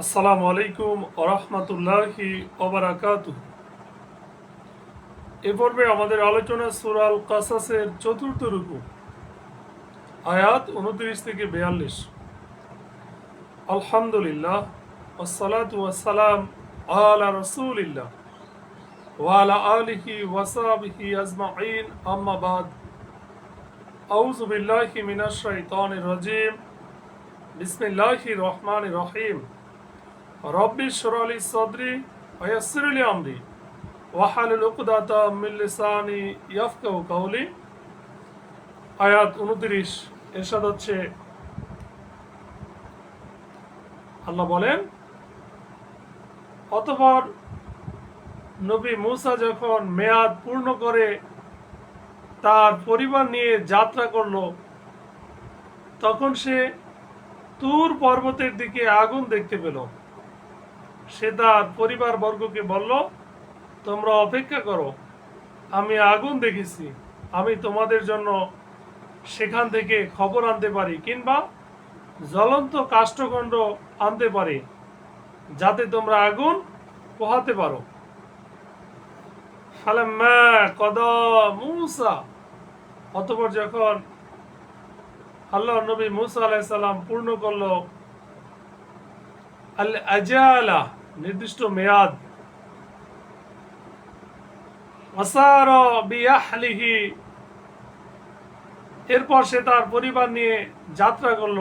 আসসালামু আলাইকুম ওরহমতুল্লাহি ওবরাকাত এ পর্বে আমাদের আলোচনা সুরাল কাসাসের চতুর্থ রুকু, আয়াত উনত্রিশ থেকে বিয়াল্লিশ। আলহামদুলিল্লাহ আসসালাতু ওয়াসসালাম আলা রসুলিল্লাহ ওয়ালা আলিহি ওয়াসাবিহি আজমাইন। আম্মা বাদ। আউযু বিল্লাহি মিনাশ রাজিম। বিসমিল্লাহির রহমানির রহিম। রব্বি শরলি সদরি ওয়াসিরলি আমরি ওয়াহালুল উকদাতা মিন লিসানি কাওলি। আয়াত 29 এরশাদ হচ্ছে, আল্লাহ বলেন, অতঃপর নবী মুসা যখন মেয়াদ পূর্ণ করে তার পরিবার নিয়ে যাত্রা করল, তখন সে তুর পর্বতের দিকে আগুন দেখতে পেল। সে তার পরিবার বর্গকে বলল, তোমরা অপেক্ষা করো, আমি আগুন দেখেছি, আমি তোমাদের জন্য সেখান থেকে খবর আনতে পারি, কিংবা জ্বলন্ত কাষ্ঠখণ্ড আনতে পারি, যাতে তোমরা আগুন পোহাতে পারো। মুসা, অতপর যখন আল্লাহ নবী মুসা আলাইসাল্লাম পূর্ণ করল আল আজালা নির্দিষ্ট মেয়াদ। বিয়াহলিহি। এরপর সে তার পরিবার নিয়ে যাত্রা করল।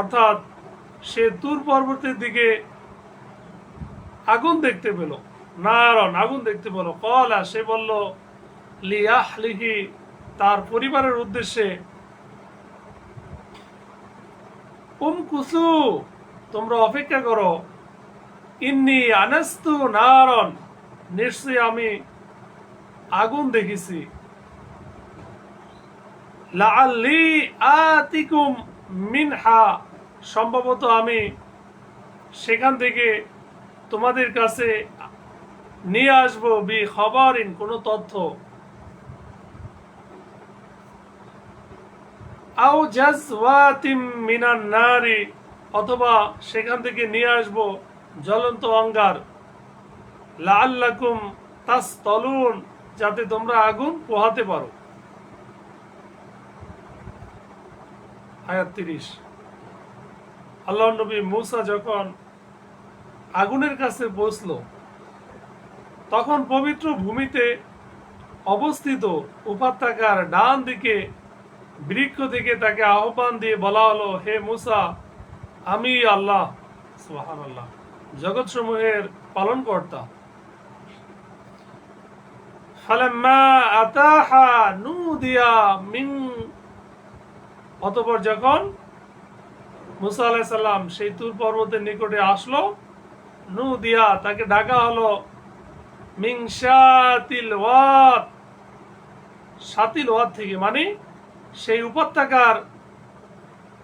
অর্থাৎ সে তুর পর্বতের দিকে আগুন দেখতে পেল নারন আগুন দেখতে পেল। কলা, সে বলল, লিয়াহলিহি তার পরিবারের উদ্দেশ্যে, উম কুসু, তোমরা অপেক্ষা করো। ইন্নি আনাস্তু নারন। নিশ্চয়ই আমি আগুন দেখেছি। লাআল্লি আতিকুম মিনহা। সম্ভবত আমি সেখান থেকে তোমাদের কাছে নিয়ে আসব বি খবরিন কোনো তথ্য। আও জাজওয়াতিম মিনান নারি, অথবা সেখান থেকে নিয়ে আসব জ্বলন্ত অঙ্গার। লাআল্লাকুম তাসতালুন, যাতে তোমরা আগুন পোহাতে পারো। আয়াত তিরিশ। আল্লাহ নবী মুসা যখন আগুনের কাছে পৌঁছল তখন পবিত্র ভূমিতে অবস্থিত উপত্যকার ডান দিকে বৃক্ষ থেকে তাকে আহ্বান দিয়ে বলা হলো, হে মুসা, আমি আল্লাহ। সুহান আল্লাহ জগৎ সমূহের পালন কর্তা অতপর যখন মুসা আলাইসাল্লাম সেই তুর পর্বতের নিকটে আসলো নু দিয়া তাকে ডাকা হলো মিংসাতিল ওয়াত। সাতিল ওয়াত থেকে মানে সেই উপত্যকার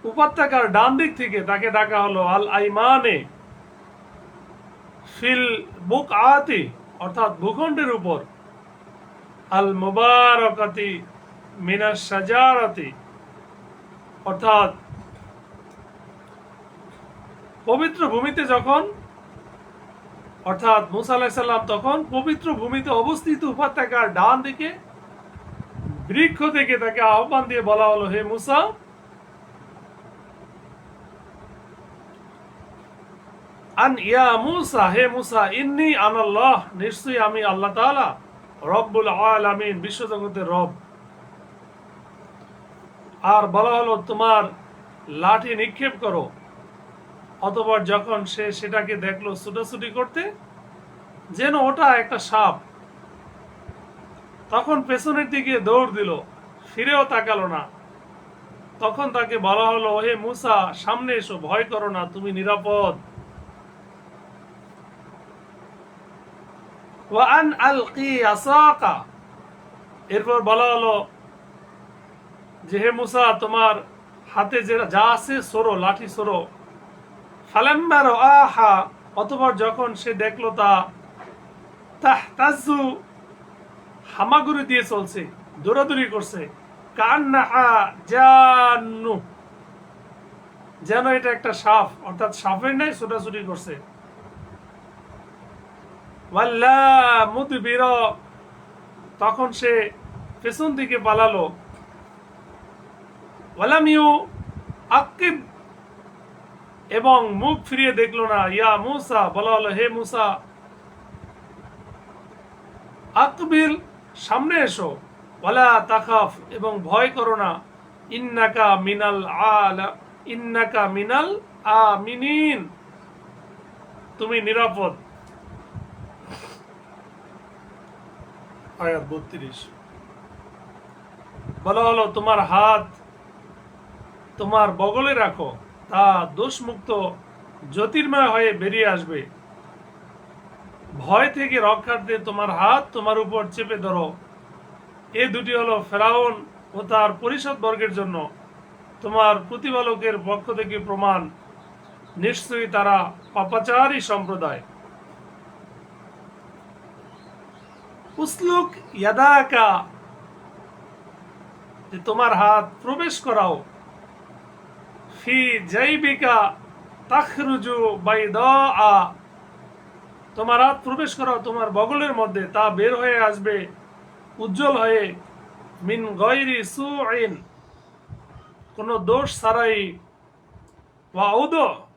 উপত্যকার ডান দিক থেকে তাকে ডাকা হলো আল আইমানে ফিল বুক আতি অর্থাৎ ভূখণ্ডের উপর। আল মুবারকাতি মিনাস সাজারাতি অর্থাৎ পবিত্র ভূমিতে যখন, অর্থাৎ মুসা আলাহিসাল্লাম তখন পবিত্র ভূমিতে অবস্থিত উপত্যকার ডান দিকে বৃক্ষ থেকে তাকে আহ্বান দিয়ে বলা হলো, হে মুসা, আন ইয়া মুসা, হে মুসা, ইন্নি আনাল্লাহ নিশ্চয়ই আমি আল্লাহ রব্বুল আলামিন, বিশ্বজগতের রব। আর বলা হলো, তোমার লাঠি নিক্ষেপ করো। অতবার যখন সে সেটাকে দেখল ছুটাছুটি করতে, যেন ওটা একটা সাপ তখন পেছনের দিকে দৌড় দিল, ফিরেও তাকালো না। তখন তাকে বলা হলো হে মুসা, সামনে এসো, ভয় করো না, তুমি নিরাপদ। এরপর বলা হলো, যে হে মুসা, তোমার হাতে যে যা আছে সরো, লাঠি সরো। ফালাম্মার আহা অতপর যখন সে দেখল তা তাহতাজু হামাগুড়ি দিয়ে চলছে, দৌড়াদৌড়ি করছে। কান্নাহা জানু। যেন এটা একটা সাপ অর্থাৎ সাপের নাই ছোটাছুটি করছে। তখন সে পেছন দিকে পালালো। এবং মুখ ফিরিয়ে দেখল না, ইয়া মুসা, বলা হলো, হে মুসা আকবিল সামনে এসো। ওয়ালা তাখাফ এবং ভয় করো না। ইন্নাকা মিনাল আলা ইন্নাকা মিনাল আমিনিন। তুমি নিরাপদ। আয়াত বত্রিশ। বলা হলো তোমার হাত, তোমার বগলে রাখো। তা দোষমুক্ত জ্যোতির্ময় হয়ে বেরিয়ে আসবে। ভয় থেকে রক্ষার্থে তোমার হাত তোমার উপর চেপে ধরো। এ দুটি হলো ফেরাউন ও তার পরিষদ বর্গের জন্য। তোমার প্রতিপালকের পক্ষ থেকে প্রমাণ। নিশ্চয়ই তারা পাপাচারী সম্প্রদায়। উসলুক ইয়াদাকা, যে তোমার হাত প্রবেশ করাও। ফি জাইবিকা তাখরুজু বাইদা তোমার হাত প্রবেশ করাও তোমার বগলের মধ্যে, তা বের হয়ে আসবে, উজ্জ্বল হয়ে, মিন গয়রি সু আইন কোনো দোষ ছাড়াই, ওয়াউদ,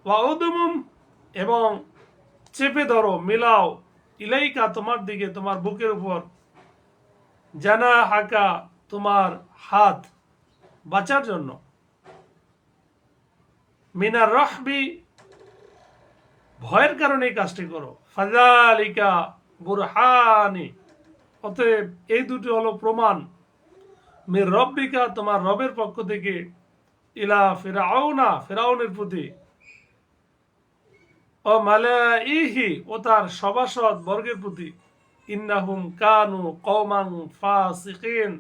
ওয়াউদমুম, এবং চেপে ধরো, মিলাও, ইলাইকা তোমার দিকে, তোমার বুকের উপর। জানা হাকা তোমার হাত বাঁচার জন্য। মিনার রহবি, ভয়ের কারণে এই কাজটি করো। ফাজালিকা বুরহানি। অতএব এই দুটি হলো প্রমাণ। মির রব্বিকা, তোমার রবের পক্ষ থেকে ইলা ফেরাউনা, ফেরাউনের প্রতি। ও মালাইহি ও তার সভাসদ বর্গের প্রতি। ইন্নাহুম কানু কৌমাং ফাসিকিন।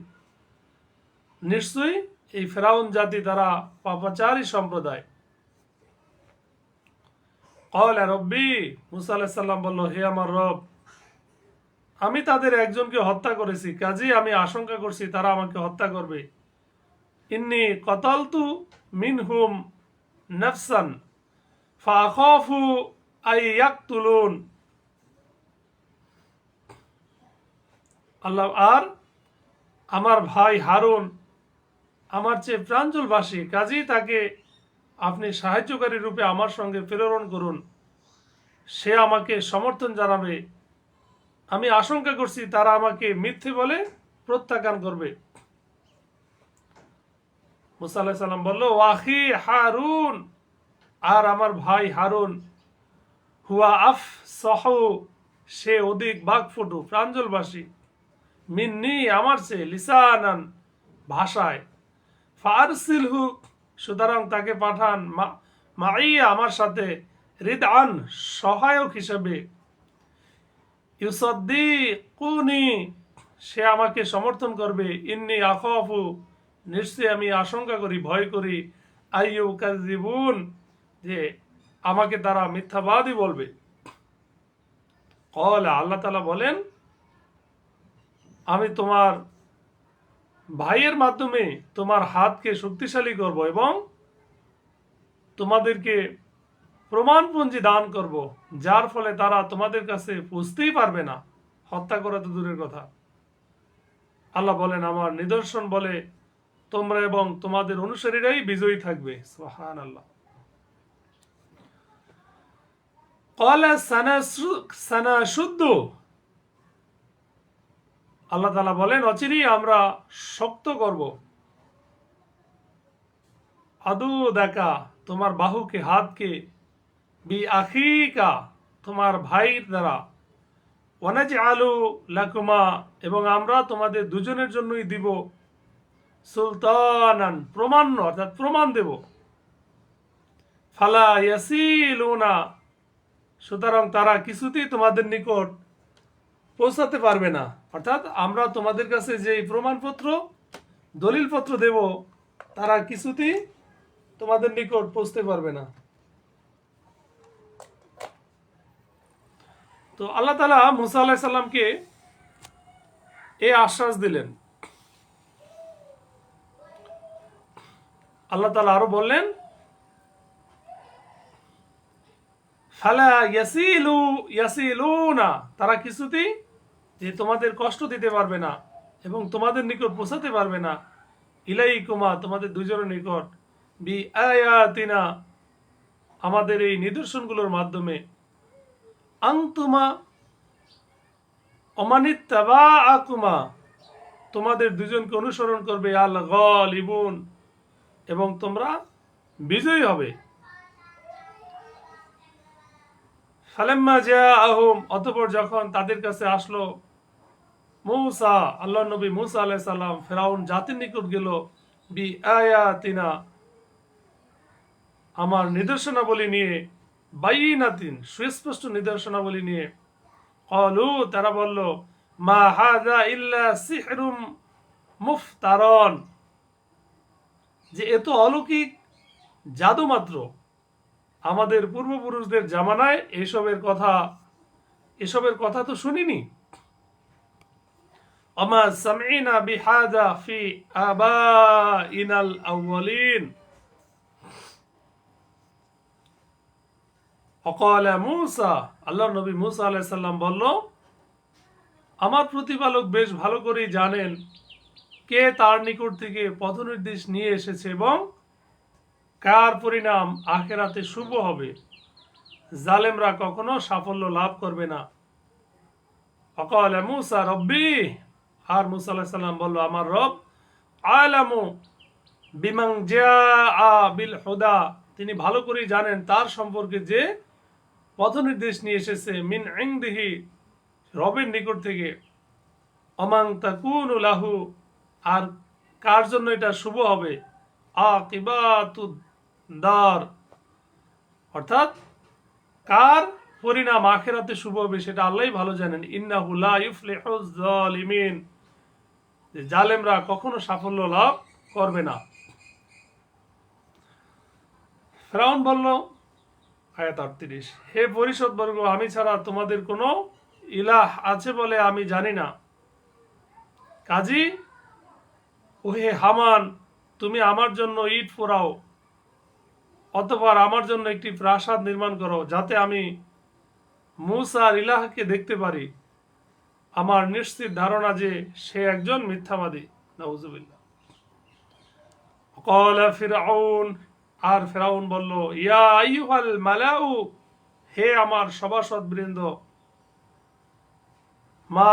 নিশ্চয়ই এই ফেরাউন জাতি তারা পাপাচারী সম্প্রদায়। রব্বি, মুসা হে আমার রব, আমি তাদের একজনকে হত্যা করেছি কাজেই আমি আশঙ্কা করছি তারা আমাকে হত্যা করবে। ইন্নি কতালতু মিনহুম নফসান, ফাখফু আই ইয়াকতুলুন। আল্লাহ, আর আমার ভাই হারুন, আমার চেয়ে প্রাঞ্জলবাসী কাজেই তাকে আপনি সাহায্যকারী রূপে আমার সঙ্গে প্রেরণ করুন। সে আমাকে সমর্থন জানাবে। আমি আশঙ্কা করছি তারা আমাকে মিথ্যে বলে প্রত্যাখ্যান করবে। মুসা বলল, ওয়াহি হারুন আর আমার ভাই হারুন, হুয়া আফ সহ সে অধিক বাঘফুটু প্রাঞ্জলবাসী। মিন্নি আমার সে লিসানান ভাষায়। ফারসিল হুক সুতরাং তাকে পাঠান মাইয়া আমার সাথে রিদান সহায়ক হিসেবে। ইউসদ্দি কুনি সে আমাকে সমর্থন করবে। ইন্নি আফু নিশ্চয়ই আমি আশঙ্কা করি, ভয় করি। আইয়ু যে আমাকে তারা মিথ্যাবাদী বলবে। কল আল্লাহ তালা বলেন, আমি তোমার ভাইয়ের মাধ্যমে তোমার হাতকে শক্তিশালী করব এবং তোমাদেরকে প্রমাণপঞ্জি দান করব, যার ফলে তারা তোমাদের কাছে বুঝতেই পারবে না। হত্যা করা তো দূরের কথা। আল্লাহ বলেন, আমার নিদর্শন বলে তোমরা এবং তোমাদের অনুসারীরাই বিজয়ী থাকবে। সুবহান আল্লাহ কলা সানা সানা শুদ্ধ আল্লাহ তালা বলেন, অচিরেই আমরা শক্ত করব। আদু দেখা তোমার বাহুকে, হাতকে বি আখিকা তোমার ভাইয়ের দ্বারা। ওয়ানাজ আলু লাকুমা, এবং আমরা তোমাদের দুজনের জন্যই দিব সুলতানান, প্রমাণ, অর্থাৎ প্রমাণ দেব। ফালা ইয়াসি ইয়াসিলুনা, সুতরাং তারা কিছুতেই তোমাদের নিকট পৌঁছাতে পারবে না। অর্থাৎ আমরা তোমাদের কাছে যে প্রমাণপত্র, দলিলপত্র দেব, তারা কিছুতেই তোমাদের নিকট পৌঁছতে পারবে না। তো আল্লাহ তালা মুসা আল্লাহ সাল্লামকে এ আশ্বাস দিলেন। আল্লাহ তালা আরও বললেন, ফালা ইয়াসিলু, ইয়াসিলুনা। তারা কিছুতেই যে তোমাদের কষ্ট দিতে পারবে না এবং তোমাদের নিকট পৌঁছাতে পারবে না। ইলাই কুমা তোমাদের দুজনের নিকট। বি আয়াতিনা আমাদের এই নিদর্শনগুলোর মাধ্যমে। আংতুমা অমানিত্তাবা আকুমা তোমাদের দুজনকে অনুসরণ করবে আল গল ইবুন এবং তোমরা বিজয়ী হবে। ফালেম্মা জিয়া আহম অতপর যখন তাদের কাছে আসলো মৌসা আল্লাহ নবী মুসা আলাহ সাল্লাম ফেরাউন জাতির নিকট গেল বি আয়াতিনা আমার নিদর্শনাবলী নিয়ে, বাইনাতিন, সুস্পষ্ট নিদর্শনাবলী নিয়ে। কলু, তারা বলল, মা হাজা ইল্লা সিহরুম মুফতারন। যে এত অলৌকিক জাদু মাত্র। আমাদের পূর্বপুরুষদের জামানায় এসবের কথা এসবের কথা তো শুনিনি। আমা সামিনা বিহাদা ফি আবাইনাল আউয়ালিন অকালা মুসা আল্লাহ নবী মুসা আলাইহিস সালাম বলল, আমার প্রতিপালক বেশ ভালো করেই জানেন কে তার নিকট থেকে পথনির্দেশ নিয়ে এসেছে এবং কার পরিণাম আখেরাতে শুভ হবে। জালেমরা কখনো সাফল্য লাভ করবে না। অকাল মুসা, রব্বি আর মুসা আলাহ সাল্লাম বলল, আমার রব আলামু বিমাং আ বিল হুদা, তিনি ভালো করেই জানেন তার সম্পর্কে যে পথ নির্দেশ নিয়ে এসেছে, মিন ইংদিহি রবের নিকট থেকে। অমাং তাকুন লাহু, আর কার জন্য এটা শুভ হবে? আকিবাতুদ্দার অর্থাৎ, কার পরিণাম আখেরাতে শুভ হবে সেটা আল্লাহ ভালো জানেন। ইন্নাহু লা ইউফলিহুজ জালিমিন। যে জালেমরা কখনো সাফল্য লাভ করবে না। ফেরাউন বলল, আয়াত আটত্রিশ, হে পরিষদ বর্গ, আমি ছাড়া তোমাদের কোনো ইলাহ আছে বলে আমি জানি না। কাজী, ওহে হামান, তুমি আমার জন্য ইট পোড়াও, অতপর আমার জন্য একটি প্রাসাদ নির্মাণ করো, যাতে আমি মুসা আর ইলাহকে দেখতে পারি। আমার নিশ্চিত ধারণা যে সে একজন মিথ্যাবাদী। নাউজুবিল্লাহ। আর ফেরাউন বলল, ইয়া আইয়ুহাল মালাউ, হে আমার সভাসদ বৃন্দ মা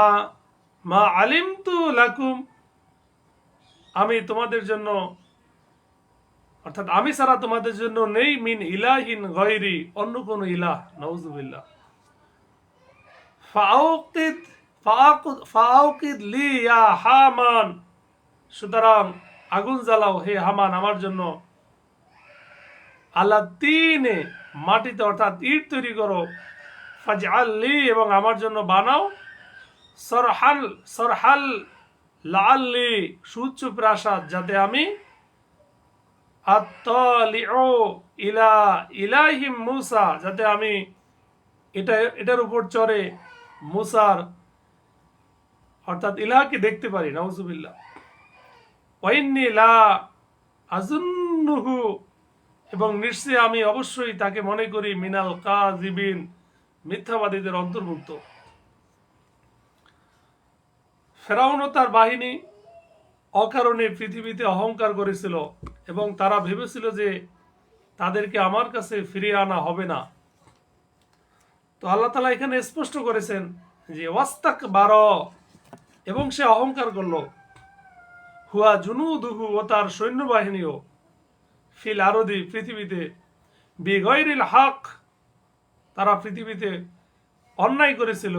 মা আলিম তু লাকুম, আমি তোমাদের জন্য, অর্থাৎ আমি ছাড়া তোমাদের জন্য নেই মিন ইলাহিন গয়রি, অন্য কোন ইলাহ। নওজুবিল্লাহ ফাউকিদ হামান। সুতরাং আগুন জ্বালাও হে হামান আমার জন্য। আল্লাহ তিনে মাটিতে অর্থাৎ ইট তৈরি করো। আল্লি এবং আমার জন্য বানাও। সরহাল সরহাল লাল্লি সুচ্চ প্রাসাদ যাতে আমি ইলা ইলাহিম মুসা যাতে আমি এটা, এটার উপর চড়ে মুসার অর্থাৎ ইলাহকে দেখতে পারি, নাউজুবিল্লাহ। ওয়াইন্নি এবং নিশ্চয়ই আমি অবশ্যই তাকে মনে করি মিনাল কাজিবিন মিথ্যাবাদীদের অন্তর্ভুক্ত। ফেরাউন তার বাহিনী অকারণে পৃথিবীতে অহংকার করেছিল, এবং তারা ভেবেছিল যে তাদেরকে আমার কাছে ফিরিয়ে আনা হবে না। তো আল্লাহ তালা এখানে স্পষ্ট করেছেন যে ওয়াস্তাক বার এবং সে অহংকার করল। হুয়া জুনু দুহু ও তার সৈন্যবাহিনীও ফিল আরদি পৃথিবীতে। বিগৈরিল হক তারা পৃথিবীতে অন্যায় করেছিল।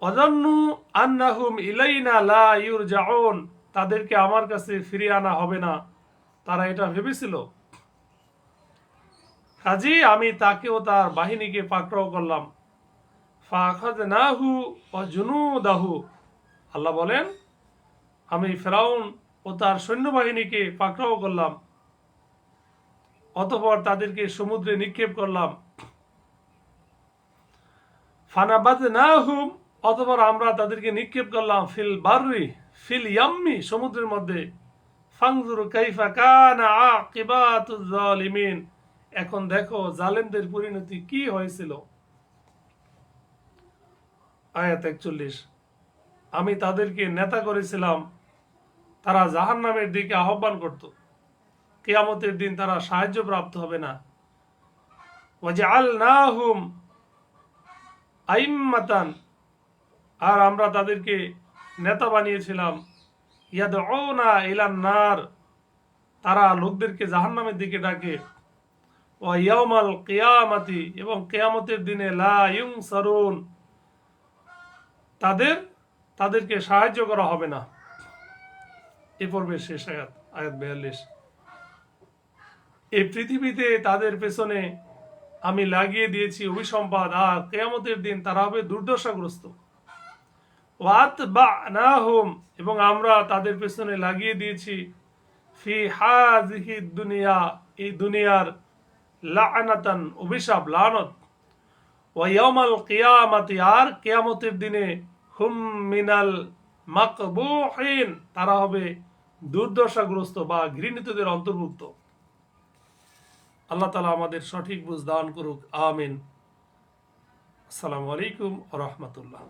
অজন্নু আন্নাহুম ইলাইনা লা ইউরজাউন, তাদেরকে আমার কাছে ফিরিয়ে আনা হবে না। তারা এটা ভেবেছিল। কাজী, আমি তাকে ও তার বাহিনীকে পাকড়াও করলাম। ফাখাদ নাহু ও জুনু দাহু আল্লাহ বলেন, আমি ফেরাউন ও তার সৈন্যবাহিনীকে পাকড়াও করলাম, অতপর তাদেরকে সমুদ্রে নিক্ষেপ করলাম। ফানাবাদ নাহুম অতপর আমরা তাদেরকে নিক্ষেপ করলাম ফিল বাররি, ফিল ইয়াম্মি, সমুদ্রের মধ্যে। ফাংজুর কাইফা কানা আকিবাতুজ জালিমিন। এখন দেখো জালেমদের পরিণতি কি হয়েছিল। আয়াত একচল্লিশ। আমি তাদেরকে নেতা করেছিলাম, তারা জাহান্নামের দিকে আহ্বান করত। কেয়ামতের দিন তারা সাহায্য প্রাপ্ত হবে না। ওয়াজআলনাহুম আইম্মাতান। আর আমরা তাদেরকে নেতা বানিয়েছিলাম। ইয়াদউনা ইলান নার। তারা লোকদেরকে জাহান্নামের দিকে ডাকে। ও ইয়াউমাল কিয়ামাতি এবং কেয়ামতের দিনে লা ইউনসারুন। তাদের, তাদেরকে সাহায্য করা হবে না। এ পর্বের শেষ আয়াত আয়াত বিয়াল্লিশ। এই পৃথিবীতে তাদের পেছনে আমি লাগিয়ে দিয়েছি অভিসম্পাদ, আর কেয়ামতের দিন তারা হবে দুর্দশাগ্রস্ত। ওয়াত বা না হোম এবং আমরা তাদের পেছনে লাগিয়ে দিয়েছি ফি হাজিহি দুনিয়া, এই দুনিয়ার লাআনাতান অভিশাপ, লানত। ওয়াইয়ামাল কিয়ামাতি, আর কিয়ামতের দিনে হুম মিনাল মাকবুহিন, তারা হবে দুর্দশাগ্রস্ত বা ঘৃণিতদের অন্তর্ভুক্ত। আল্লাহ তালা আমাদের সঠিক বুঝ দান করুক, আমিন। আসসালামু আলাইকুম রহমতুল্লাহ।